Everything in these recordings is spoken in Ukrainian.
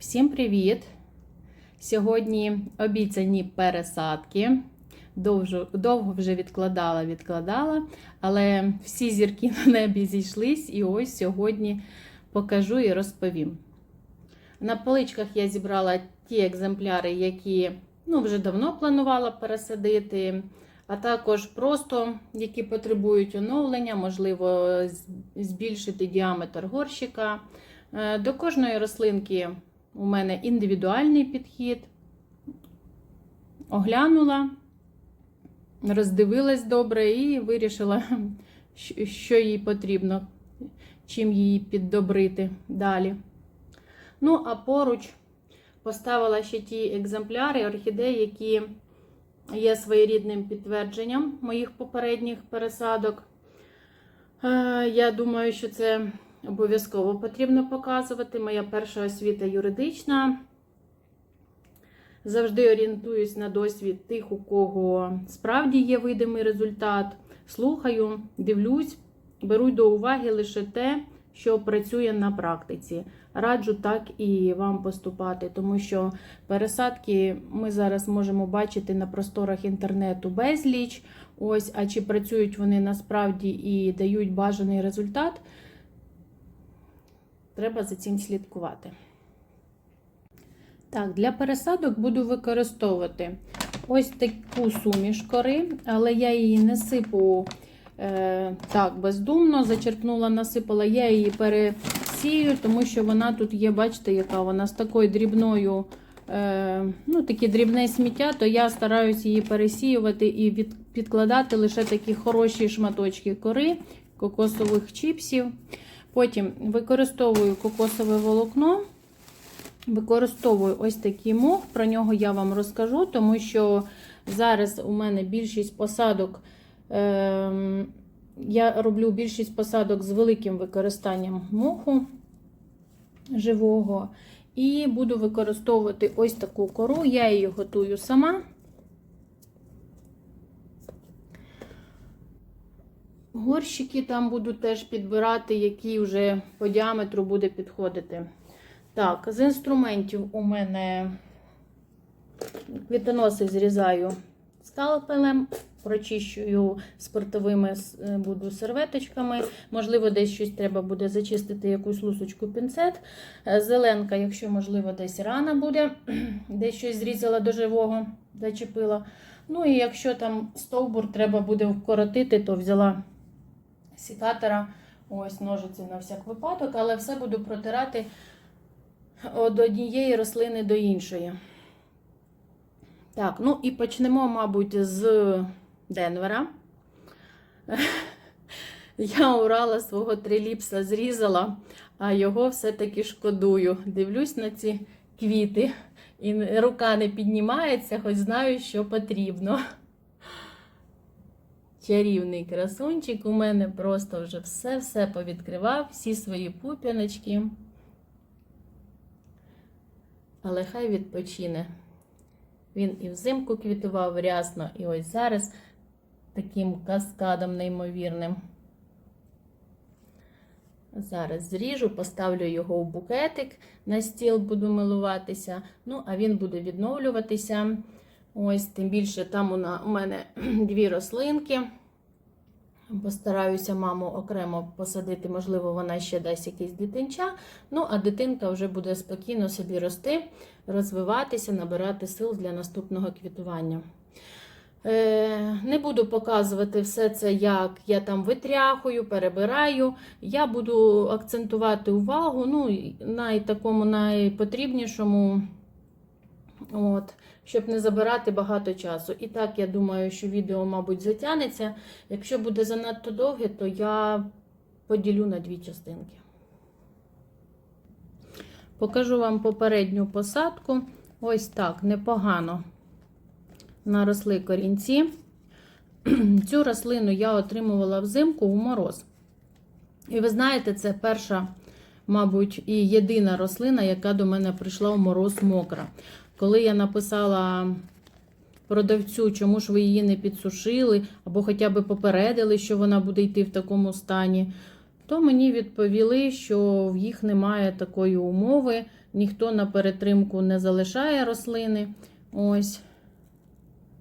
Всім привіт! Сьогодні обіцяні пересадки. Довжо, довго вже відкладала, відкладала, але всі зірки на небі зійшлись, і ось сьогодні покажу і розповім. На поличках я зібрала ті екземпляри, які ну, вже давно планувала пересадити, а також просто які потребують оновлення, можливо, збільшити діаметр горщика. Е, До кожної рослинки у мене індивідуальний підхід. Оглянула, роздивилась добре і вирішила, що їй потрібно, чим її піддобрити далі. Ну, а поруч поставила ще ті екземпляри орхідей, які є своєрідним підтвердженням моїх попередніх пересадок. Е, Я думаю, що це обов'язково потрібно показувати. Моя перша освіта юридична. Завжди орієнтуюсь на досвід тих, у кого справді є видимий результат. Слухаю, дивлюсь, беру до уваги лише те, що працює на практиці. Раджу так і вам поступати, тому що пересадки ми зараз можемо бачити на просторах інтернету безліч. Ось, а чи працюють вони насправді і дають бажаний результат, треба за цим слідкувати. Так, для пересадок буду використовувати ось таку суміш кори, але я її не сипу е, так бездумно, зачерпнула, насипала, я її пересію, тому що вона тут є, бачите, яка вона з такою дрібною, е, ну, таке дрібне сміття, то я стараюся її пересіювати і від, підкладати лише такі хороші шматочки кори, кокосових чіпсів. Потім використовую кокосове волокно. Використовую ось такий мох, про нього я вам розкажу, тому що зараз у мене більшість посадок, е, я роблю більшість посадок з великим використанням моху живого. І буду використовувати ось таку кору, я її готую сама. Горщики там буду теж підбирати, які вже по діаметру буде підходити. Так, з інструментів у мене квітоноси зрізаю скалпелем, прочищую спиртовими буду серветочками. Можливо, десь щось треба буде зачистити, якусь лусочку пінцет. Зеленка, якщо, можливо, десь рана буде, десь щось зрізала до живого, зачепила. Ну і якщо там стовбур треба буде вкоротити, то взяла сікатора, ось ножиці на всяк випадок, але все буду протирати від однієї рослини до іншої. Так, ну і почнемо, мабуть, з Денвера. Я урала свого триліпса, зрізала, а його все-таки шкодую. Дивлюсь на ці квіти, і рука не піднімається, хоч знаю, що потрібно. Чарівний красунчик у мене просто вже все-все повідкривав, всі свої пуп'яночки але хай відпочине. Він і взимку квітував рясно, і ось зараз таким каскадом неймовірним. Зараз зріжу, поставлю його в букетик, на стіл буду милуватися. Ну, а він буде відновлюватися. Ось, тим більше там у мене дві рослинки. Постараюся маму окремо посадити, можливо, вона ще дасть якийсь дитинча. Ну, а дитинка вже буде спокійно собі рости, розвиватися, набирати сил для наступного квітування. Е, Не буду показувати все це, як я там витряхую, перебираю. Я буду акцентувати увагу ну, на такому найпотрібнішому. От щоб не забирати багато часу. І так, я думаю, що відео, мабуть, затягнеться. Якщо буде занадто довге, то я поділю на дві частинки. Покажу вам попередню посадку. Ось так, непогано наросли корінці. Цю рослину я отримувала взимку у мороз. І ви знаєте, це перша, мабуть, і єдина рослина, яка до мене прийшла у мороз мокра. Коли я написала продавцю, чому ж ви її не підсушили, або хоча б попередили, що вона буде йти в такому стані, то мені відповіли, що в їх немає такої умови, ніхто на перетримку не залишає рослини. Ось,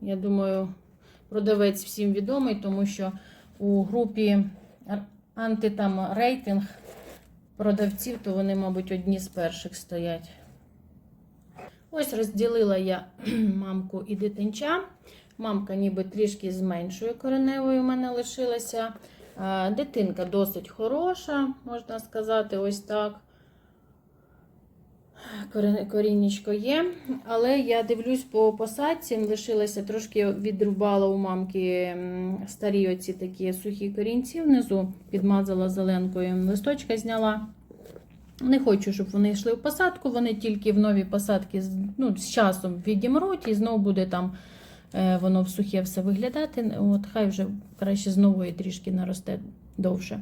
я думаю, продавець всім відомий, тому що у групі анти-рейтинг продавців, то вони, мабуть, одні з перших стоять. Ось розділила я мамку і дитинча. Мамка ніби трішки з меншою кореневою у мене лишилася. Дитинка досить хороша, можна сказати, ось так. Коріннячко є. Але я дивлюсь по посадці, лишилася трошки відрубала у мамки старі оці такі сухі корінці внизу, підмазала зеленкою, листочка зняла. Не хочу, щоб вони йшли в посадку, вони тільки в нові посадки ну, з часом відімруть і знову буде там е, воно в сухе все виглядати. От, хай вже краще з нової трішки наросте довше.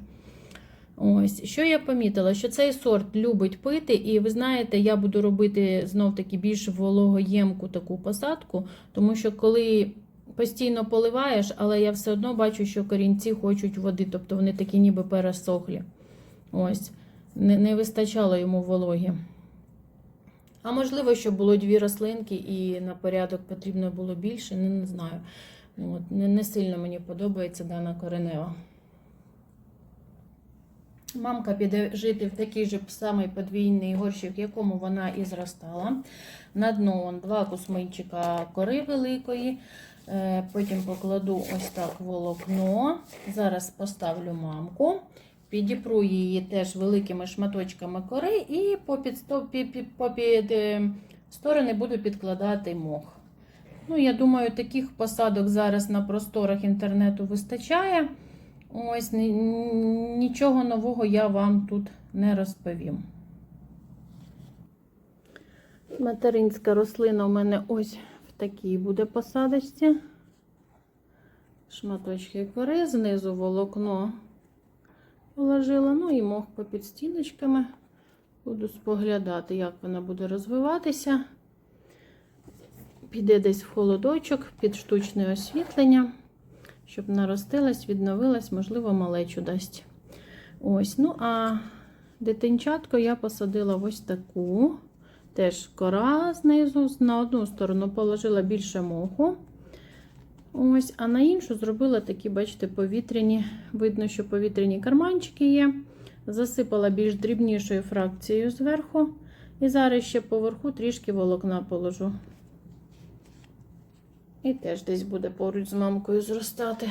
Ось, що я помітила, що цей сорт любить пити, і ви знаєте, я буду робити знов таки більш вологоємку таку посадку, тому що коли постійно поливаєш, але я все одно бачу, що корінці хочуть води, тобто вони такі ніби пересохлі. Ось, не, не вистачало йому вологі. А можливо, що було дві рослинки, і на порядок потрібно було більше, не, не знаю. От, не, не сильно мені подобається дана коренева. Мамка піде жити в такий же самий подвійний горщик, в якому вона і зростала. На дно он, два кусминчика кори великої. Е, Потім покладу ось так волокно. Зараз поставлю мамку. Підіпру її теж великими шматочками кори і попід, сто- пі- пі- попід е, сторони буду підкладати мох. Ну, я думаю, таких посадок зараз на просторах інтернету вистачає. Ось нічого нового я вам тут не розповім. Материнська рослина у мене ось в такій буде посадочці. Шматочки кори, знизу волокно положила, ну і мох попід стіночками. Буду споглядати, як вона буде розвиватися. Піде десь в холодочок під штучне освітлення щоб наростилась, відновилась, можливо, малечу дасть. Ось, ну а дитинчатко я посадила ось таку. Теж кора знизу, на одну сторону положила більше моху. Ось, а на іншу зробила такі, бачите, повітряні, видно, що повітряні карманчики є. Засипала більш дрібнішою фракцією зверху. І зараз ще поверху трішки волокна положу. І теж десь буде поруч з мамкою зростати.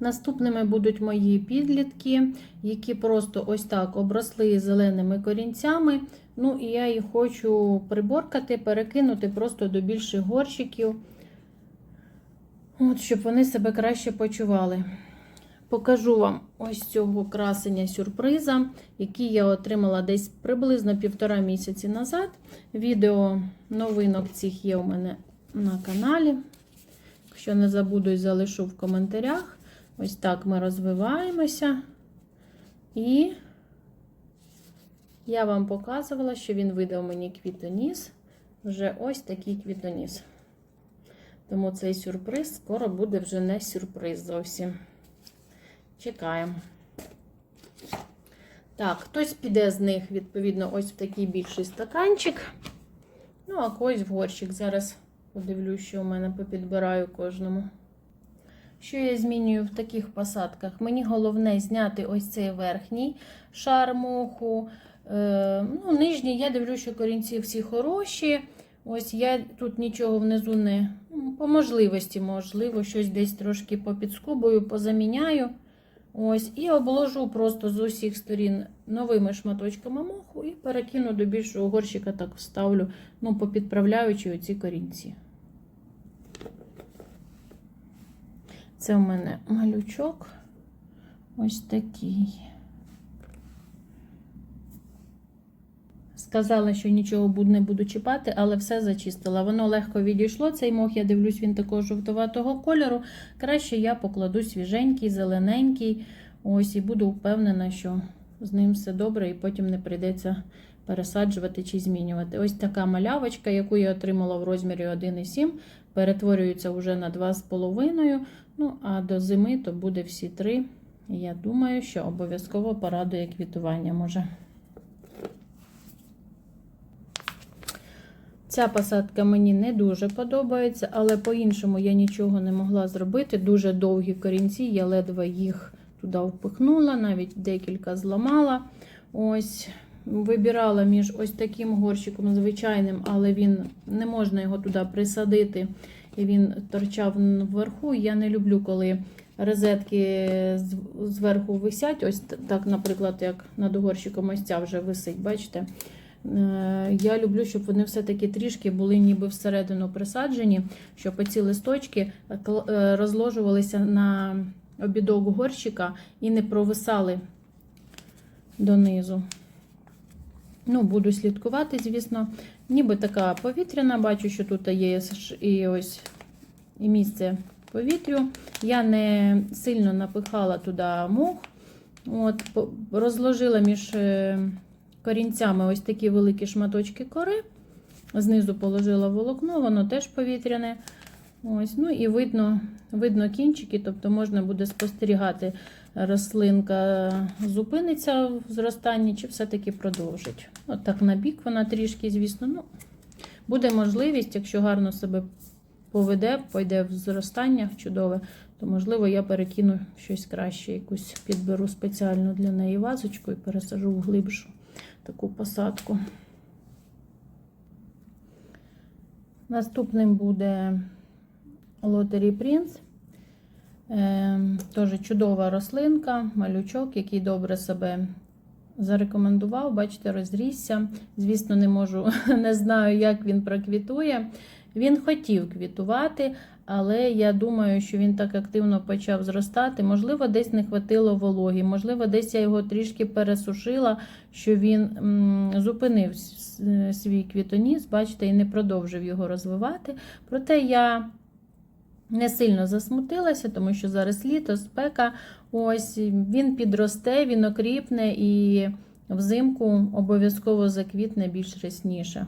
Наступними будуть мої підлітки, які просто ось так обросли зеленими корінцями. Ну, і я їх хочу приборкати, перекинути просто до більших горщиків, от, щоб вони себе краще почували. Покажу вам ось цього красення сюрприза, який я отримала десь приблизно півтора місяці назад. Відео новинок цих є у мене на каналі. Якщо не забуду, залишу в коментарях. Ось так ми розвиваємося. І я вам показувала, що він видав мені квітоніс. Вже ось такий квітоніс. Тому цей сюрприз скоро буде вже не сюрприз зовсім. Чекаємо. Так, хтось піде з них, відповідно, ось в такий більший стаканчик. Ну, а когось в горщик. Зараз подивлюсь, що у мене попідбираю кожному. Що я змінюю в таких посадках? Мені головне зняти ось цей верхній шар моху. Е, ну, Нижній, я дивлюся, що корінці всі хороші. Ось я тут нічого внизу не ну, по можливості, можливо, щось десь трошки попідскубую, позаміняю. Ось, І обложу просто з усіх сторін новими шматочками моху і перекину до більшого горщика, так вставлю, ну, попідправляючи оці корінці. Це у мене малючок ось такий. Сказала, що нічого не буду чіпати, але все зачистила. Воно легко відійшло. Цей мох, я дивлюсь, він такого жовтуватого кольору. Краще я покладу свіженький, зелененький. Ось, і буду впевнена, що з ним все добре, і потім не прийдеться пересаджувати чи змінювати. Ось така малявочка, яку я отримала в розмірі 1,7, перетворюється вже на 2,5. Ну, а до зими то буде всі три Я думаю, що обов'язково порадує квітування може. Ця посадка мені не дуже подобається, але по-іншому я нічого не могла зробити. Дуже довгі корінці, я ледве їх туди впихнула, навіть декілька зламала. Ось, Вибирала між ось таким горщиком звичайним, але він не можна його туди присадити, і він торчав вверху. Я не люблю, коли розетки зверху висять. Ось так, наприклад, як над горщиком ось ця вже висить, бачите? Е, Я люблю, щоб вони все-таки трішки були ніби всередину присаджені, щоб оці листочки е, розложувалися на обідок горщика і не провисали донизу. Ну, буду слідкувати, звісно. Ніби така повітряна, бачу, що тут є і ось і місце повітрю. Я не сильно напихала туди мох. От, розложила між е, корінцями ось такі великі шматочки кори. Знизу положила волокно, воно теж повітряне. Ось, ну і видно, видно кінчики, тобто можна буде спостерігати, рослинка зупиниться в зростанні чи все-таки продовжить. От так на бік вона трішки, звісно. ну, Буде можливість, якщо гарно себе поведе, пойде в зростання чудове, то можливо я перекину щось краще, якусь підберу спеціально для неї вазочку і пересажу в глибшу таку посадку. Наступним буде Лотері Принц. Ем, Теж чудова рослинка, малючок, який добре себе зарекомендував. Бачите, розрісся. Звісно, не можу, не знаю, як він проквітує. Він хотів квітувати, але я думаю, що він так активно почав зростати. Можливо, десь не хватило вологі, можливо, десь я його трішки пересушила, що він зупинив с- свій квітоніс, бачите, і не продовжив його розвивати. Проте я не сильно засмутилася, тому що зараз літо, спека. Ось він підросте, він окріпне і взимку обов'язково заквітне більш рясніше.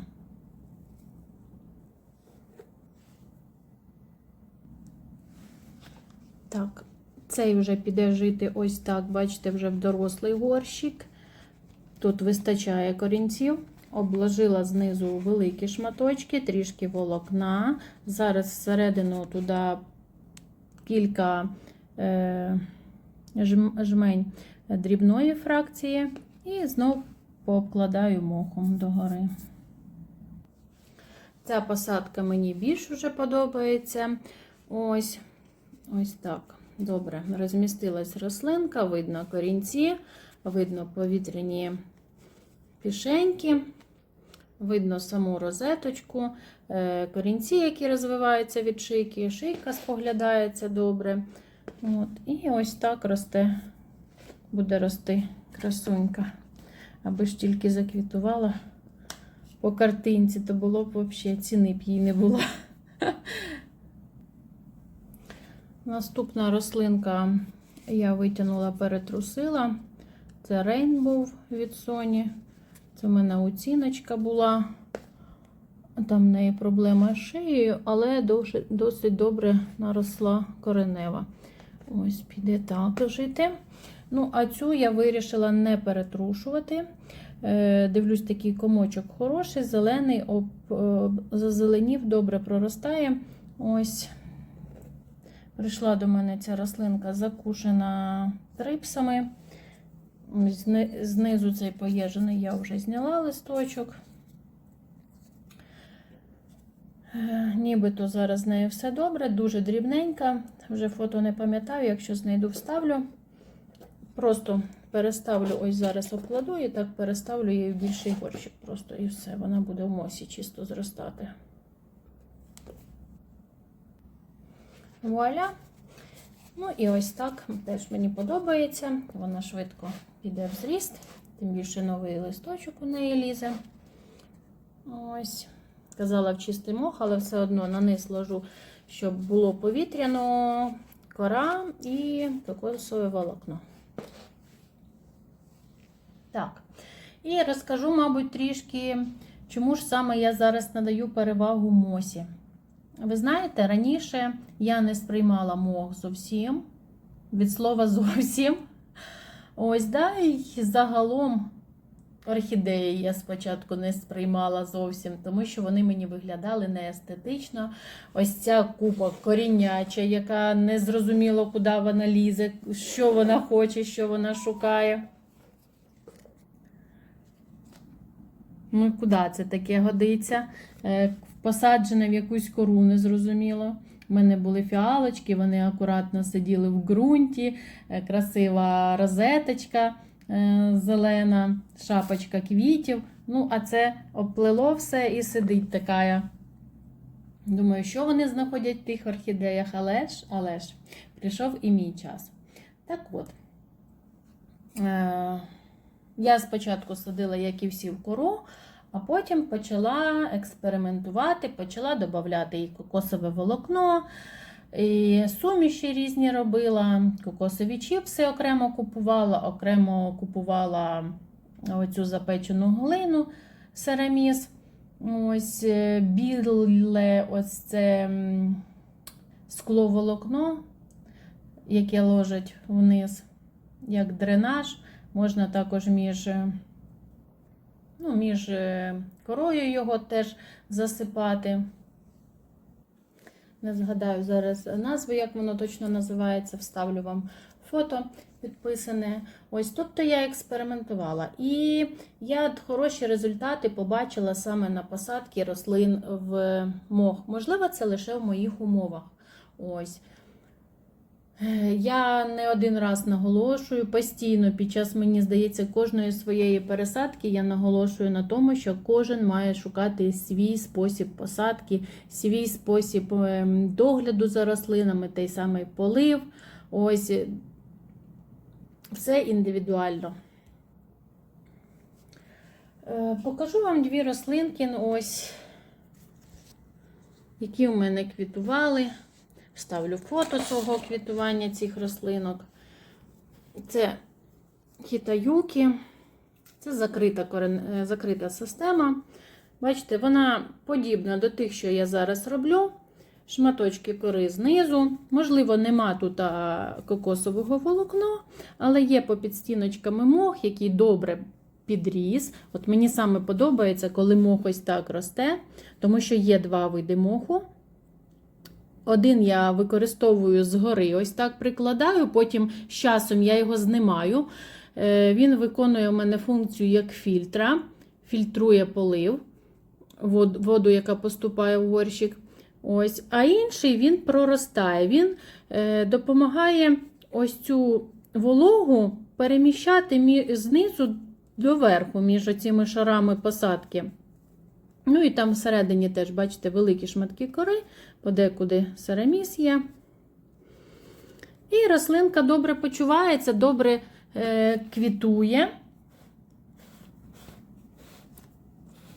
Так, цей вже піде жити ось так, бачите, вже в дорослий горщик. Тут вистачає корінців. Обложила знизу великі шматочки, трішки волокна. Зараз всередину туди кілька е, жмень дрібної фракції і знов пообкладаю мохом догори. Ця посадка мені більш вже подобається. Ось, ось так. Добре, розмістилась рослинка, видно корінці, видно повітряні пішеньки, видно саму розеточку, е, корінці, які розвиваються від шийки, шийка споглядається добре. От, і ось так росте, буде рости красунька. Аби ж тільки заквітувала по картинці, то було б взагалі ціни б їй не було. Наступна рослинка я витягнула, перетрусила. Це Rainbow від Sony. Це в мене оціночка була. Там в неї проблема з шиєю, але досить добре наросла коренева. Ось, піде так жити. Ну, а цю я вирішила не перетрушувати. Е, Дивлюсь, такий комочок хороший, зелений, об, е, зазеленів, добре проростає. Ось. Прийшла до мене ця рослинка закушена трипсами. Знизу цей поєжений я вже зняла листочок. Е, Нібито зараз з нею все добре, дуже дрібненька. Вже фото не пам'ятаю, якщо знайду, вставлю. Просто переставлю, ось зараз обкладу і так переставлю її в більший горщик. Просто і все. Вона буде в мосі чисто зростати. Вуаля. Ну і ось так теж мені подобається. Вона швидко піде в зріст, тим більше новий листочок у неї лізе. Ось. Казала в чистий мох, але все одно на низ ложу, щоб було повітряно, кора і кокосове волокно. Так. І розкажу, мабуть, трішки, чому ж саме я зараз надаю перевагу мосі. Ви знаєте, раніше я не сприймала мох зовсім, від слова зовсім. Ось, да, і загалом орхідеї я спочатку не сприймала зовсім, тому що вони мені виглядали неестетично. Ось ця купа коріняча, яка не зрозуміло, куди вона лізе, що вона хоче, що вона шукає. Ну, куди це таке годиться? Посаджене в якусь кору, незрозуміло. У мене були фіалочки, вони акуратно сиділи в ґрунті, е, красива розеточка е, зелена, шапочка квітів. Ну, а це оплило все і сидить така. Думаю, що вони знаходять в тих орхідеях, але ж, але ж, прийшов і мій час. Так от. Е, я спочатку садила, як і всі в кору, а потім почала експериментувати, почала додавати і кокосове волокно, і суміші різні робила, кокосові чіпси окремо купувала, окремо купувала оцю запечену глину сераміс. Ось е, біле ось це м, скловолокно, яке ложить вниз, як дренаж. Можна також між, е, ну, між е, корою його теж засипати. Не згадаю зараз назву, як воно точно називається, вставлю вам фото підписане. Ось тобто я експериментувала. І я хороші результати побачила саме на посадці рослин в мох. Можливо, це лише в моїх умовах. Ось. Е, Я не один раз наголошую постійно під час, мені здається, кожної своєї пересадки я наголошую на тому, що кожен має шукати свій спосіб посадки, свій спосіб ем, догляду за рослинами, той самий полив. Ось е, все індивідуально. Е, Покажу вам дві рослинки, ну, ось, які у мене квітували. Ставлю фото цього квітування цих рослинок. Це хітаюкі. Це закрита, корен... е, закрита система. Бачите, вона подібна до тих, що я зараз роблю. Шматочки кори знизу. Можливо, нема тут кокосового волокна, але є попід стіночками мох, який добре підріс. От мені саме подобається, коли мох ось так росте, тому що є два види моху. Один я використовую згори, ось так прикладаю, потім з часом я його знімаю. Е, Він виконує у мене функцію як фільтра, фільтрує полив, воду, яка поступає в горщик. Ось. А інший він проростає. Він е, допомагає ось цю вологу переміщати знизу до верху між цими шарами посадки. Ну і там всередині теж, бачите, великі шматки кори, подекуди сераміс є. І рослинка добре почувається, добре е, квітує.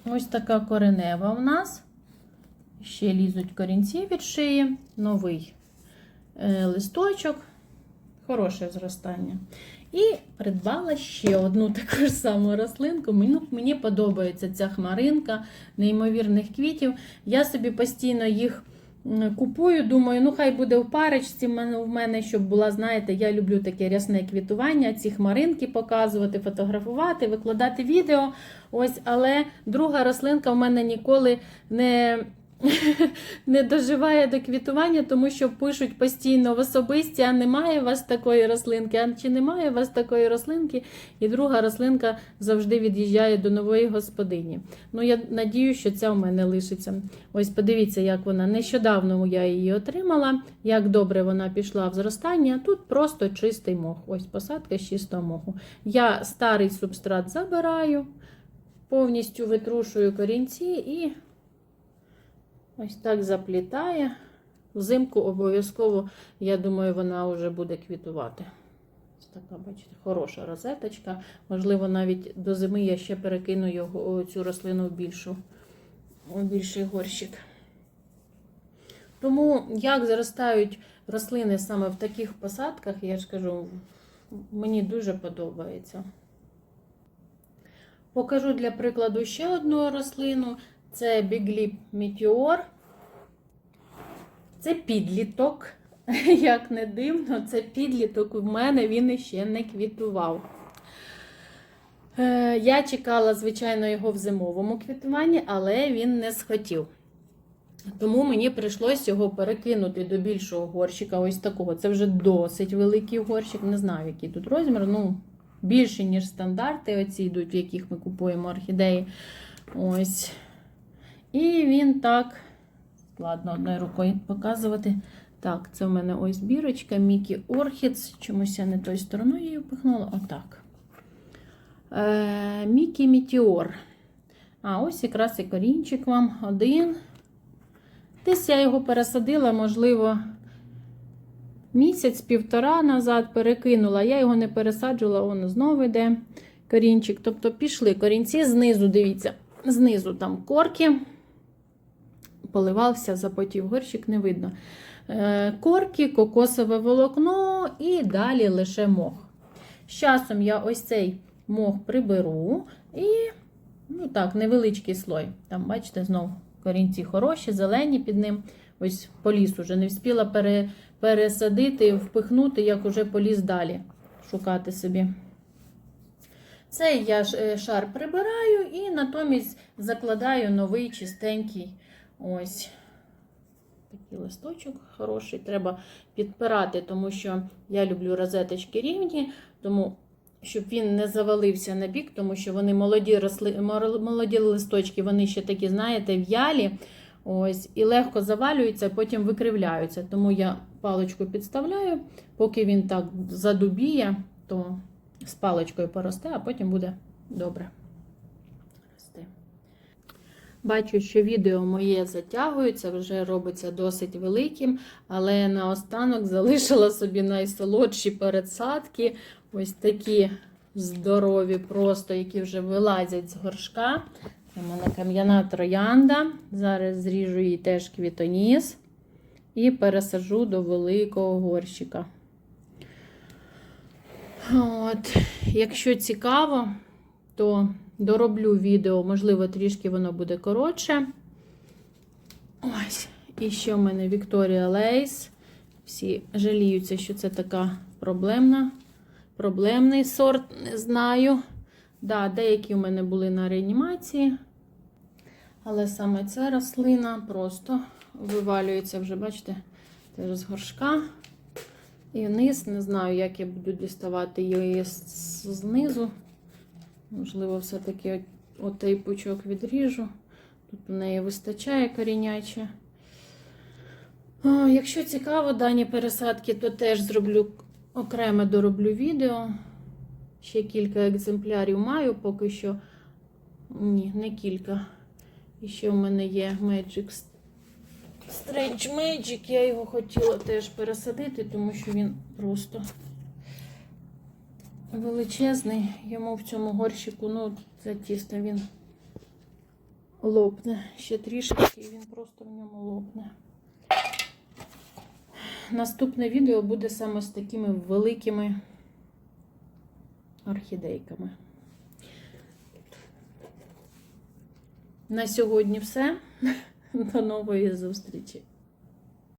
Ось така коренева у нас. Ще лізуть корінці від шиї, новий е, листочок, хороше зростання. І придбала ще одну таку ж саму рослинку. Мені, мені подобається ця хмаринка неймовірних квітів. Я собі постійно їх купую. Думаю, ну хай буде в парочці в мене, щоб була, знаєте, я люблю таке рясне квітування, ці хмаринки показувати, фотографувати, викладати відео. Ось, але друга рослинка в мене ніколи не. Не доживає до квітування, тому що пишуть постійно в особисті, а немає у вас такої рослинки, а чи немає у вас такої рослинки, і друга рослинка завжди від'їжджає до нової господині. Ну, я надію, що ця у мене лишиться. Ось подивіться, як вона нещодавно я її отримала, як добре вона пішла в зростання. Тут просто чистий мох. Ось посадка з чистого моху. Я старий субстрат забираю, повністю витрушую корінці і. Ось так заплітає. Взимку обов'язково, я думаю, вона вже буде квітувати. Ось така, бачите, хороша розеточка. Можливо, навіть до зими я ще перекину його, цю рослину в, більшу, у більший горщик. Тому, як зростають рослини саме в таких посадках, я ж кажу, мені дуже подобається. Покажу для прикладу ще одну рослину. Це Lip Meteor. Це підліток. як не дивно, це підліток у мене він іще не квітував. Е, Я чекала, звичайно, його в зимовому квітуванні, але він не схотів. Тому мені прийшлось його перекинути до більшого горщика, ось такого. Це вже досить великий горщик. Не знаю, який тут розмір. Ну, більше, ніж стандарти, оці йдуть, в яких ми купуємо орхідеї. Ось. І він так. Ладно, одною рукою показувати. Так, це в мене ось бірочка, Мікі Орхідс. Чомусь я не тою стороною її впихнула. Отак. Е, Мікі Мітіор. А ось якраз і корінчик вам один. Десь я його пересадила, можливо, місяць-півтора назад перекинула. Я його не пересаджувала, воно знову йде корінчик. Тобто пішли корінці знизу, дивіться, знизу там корки. Поливався, запотів горщик, не видно. Е, Корки, кокосове волокно і далі лише мох. З часом я ось цей мох приберу і ну так, невеличкий слой. Там, бачите, знову корінці хороші, зелені під ним. Ось поліз уже не встигла пере, пересадити, впихнути, як уже поліз далі шукати собі. Цей я е, шар прибираю і натомість закладаю новий чистенький. Ось такий листочок хороший. Треба підпирати, тому що я люблю розеточки рівні, тому щоб він не завалився на бік, тому що вони молоді росли, молоді листочки, вони ще такі, знаєте, в'ялі. Ось, і легко завалюються, потім викривляються. Тому я паличку підставляю, поки він так задубіє, то з паличкою поросте, а потім буде добре. Бачу, що відео моє затягується, вже робиться досить великим, але наостанок залишила собі найсолодші передсадки. Ось такі здорові, просто, які вже вилазять з горшка. Це в мене кам'яна троянда. Зараз зріжу її теж квітоніс і пересаджу до великого горщика. От, якщо цікаво, то дороблю відео, можливо, трішки воно буде коротше. Ось. І ще в мене Вікторія Лейс. Всі жаліються, що це така проблемна, проблемний сорт, не знаю. Да, деякі у мене були на реанімації. Але саме ця рослина просто вивалюється вже, бачите, теж з горшка. І вниз, не знаю, як я буду діставати її знизу. Можливо, все-таки от- отей пучок відріжу. Тут у неї вистачає коріняче. Якщо цікаво дані пересадки, то теж зроблю окремо дороблю відео. Ще кілька екземплярів маю, поки що. Ні, не кілька. І ще в мене є Magic Strange Magic. Я його хотіла теж пересадити, тому що він просто величезний. Йому в цьому горщику, ну, це тісто він лопне. Ще трішки, і він просто в ньому лопне. Наступне відео буде саме з такими великими орхідейками. На сьогодні все. До нової зустрічі!